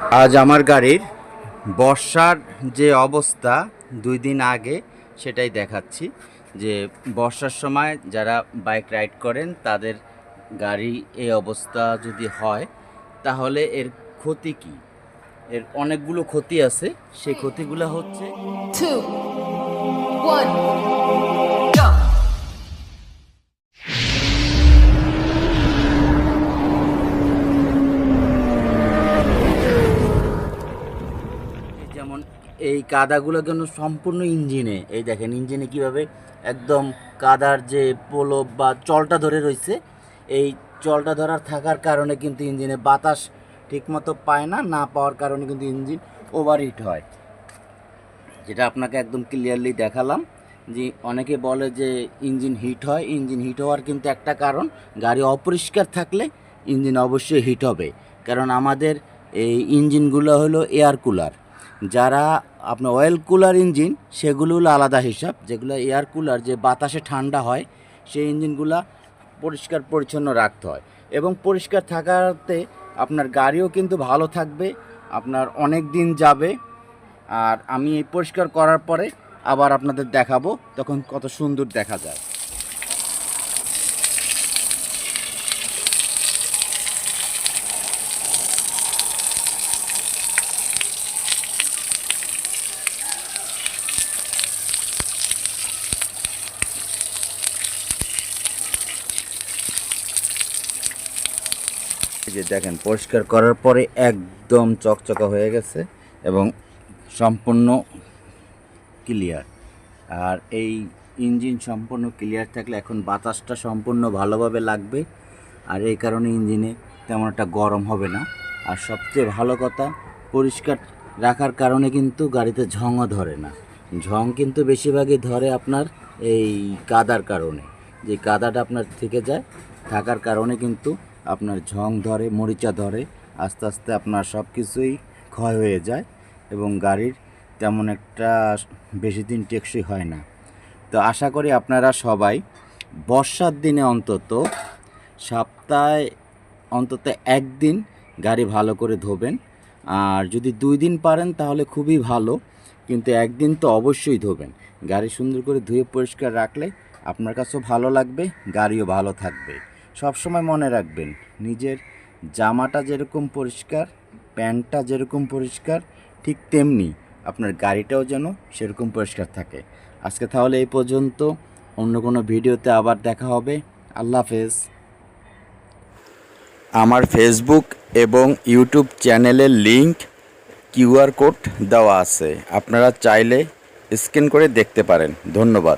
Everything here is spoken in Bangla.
আজ আমার গাড়ির বর্ষার যে অবস্থা দুই দিন আগে, সেটাই দেখাচ্ছি যে বর্ষার সময় যারা বাইক রাইড করেন, তাদের গাড়ি এই অবস্থা যদি হয়, তাহলে এর ক্ষতি কি? এর অনেকগুলো ক্ষতি আছে সেই ক্ষতিগুলো হচ্ছে এই কাদাগুলো কিন্তু সম্পূর্ণ ইঞ্জিনে, এই দেখেন ইঞ্জিনে কীভাবে একদম কাদার যে পোলব বা চলটা ধরে রয়েছে, এই চলটা ধরার থাকার কারণে কিন্তু ইঞ্জিনে বাতাস ঠিকমতো পায় না না পাওয়ার কারণে কিন্তু ইঞ্জিন ওভারহিট হয়। যেটা আপনাকে একদম ক্লিয়ারলি দেখালাম যে অনেকে বলে যে ইঞ্জিন হিট হয়, ইঞ্জিন হিট হওয়ার কিন্তু একটা কারণ, গাড়ি অপরিষ্কার থাকলে ইঞ্জিন অবশ্যই হিট হবে। কারণ আমাদের এই ইঞ্জিনগুলো হলো এয়ার কুলার যারা আপনার অয়েল কুলার ইঞ্জিন সেগুলো হলো আলাদা হিসাব, যেগুলো এয়ার কুলার যে বাতাসে ঠান্ডা হয়, সেই ইঞ্জিনগুলা পরিষ্কার পরিচ্ছন্ন রাখতে হয়। এবং পরিষ্কার থাকাতে আপনার গাড়িও কিন্তু ভালো থাকবে, আপনার অনেক দিন যাবে। আর আমি পরিষ্কার করার পরে আবার আপনাদের দেখাবো, তখন কত সুন্দর দেখা যায়। এই যে দেখেন, পরিষ্কার করার পরে একদম চকচকা হয়ে গেছে এবং সম্পূর্ণ ক্লিয়ার আর এই ইঞ্জিন সম্পূর্ণ ক্লিয়ার থাকলে এখন বাতাসটা সম্পূর্ণ ভালোভাবে লাগবে। আর এই কারণে ইঞ্জিনে তেমন একটা গরম হবে না। আর সবচেয়ে ভালো কথা, পরিষ্কার রাখার কারণে কিন্তু গাড়িতে ঝংও ধরে না। ঝং কিন্তু বেশিরভাগই ধরে আপনার এই কাদার কারণে। যে কাদাটা আপনার থেকে যায়, থাকার কারণে কিন্তু আপনার ঝং ধরে, মরিচা ধরে, আস্তে আস্তে আপনার সব কিছুই ক্ষয় হয়ে যায় এবং গাড়ির তেমন একটা বেশি দিন টেকসই হয় না। তো আশা করি আপনারা সবাই বর্ষার দিনে অন্তত সপ্তাহে অন্তত একদিন গাড়ি ভালো করে ধোবেন। আর যদি দুই দিন পারেন তাহলে খুবই ভালো, কিন্তু একদিন তো অবশ্যই ধোবেন। গাড়ি সুন্দর করে ধুয়ে পরিষ্কার রাখলে আপনার কাছেও ভালো লাগবে, গাড়িও ভালো থাকবে। সব সময় মনে রাখবেন, নিজের জামাটা যেরকম পরিষ্কার, প্যান্টটা যেরকম পরিষ্কার, ঠিক তেমনি আপনার গাড়িটাও যেন সেরকম পরিষ্কার থাকে। আজকে তাহলে এই পর্যন্ত, অন্য কোনো ভিডিওতে আবার দেখা হবে। আল্লাহ হাফেজ। আমার ফেসবুক এবং ইউটিউব চ্যানেলের লিংক কিউআর কোড দেওয়া আছে। আপনারা চাইলে স্ক্যান করে দেখতে পারেন। ধন্যবাদ।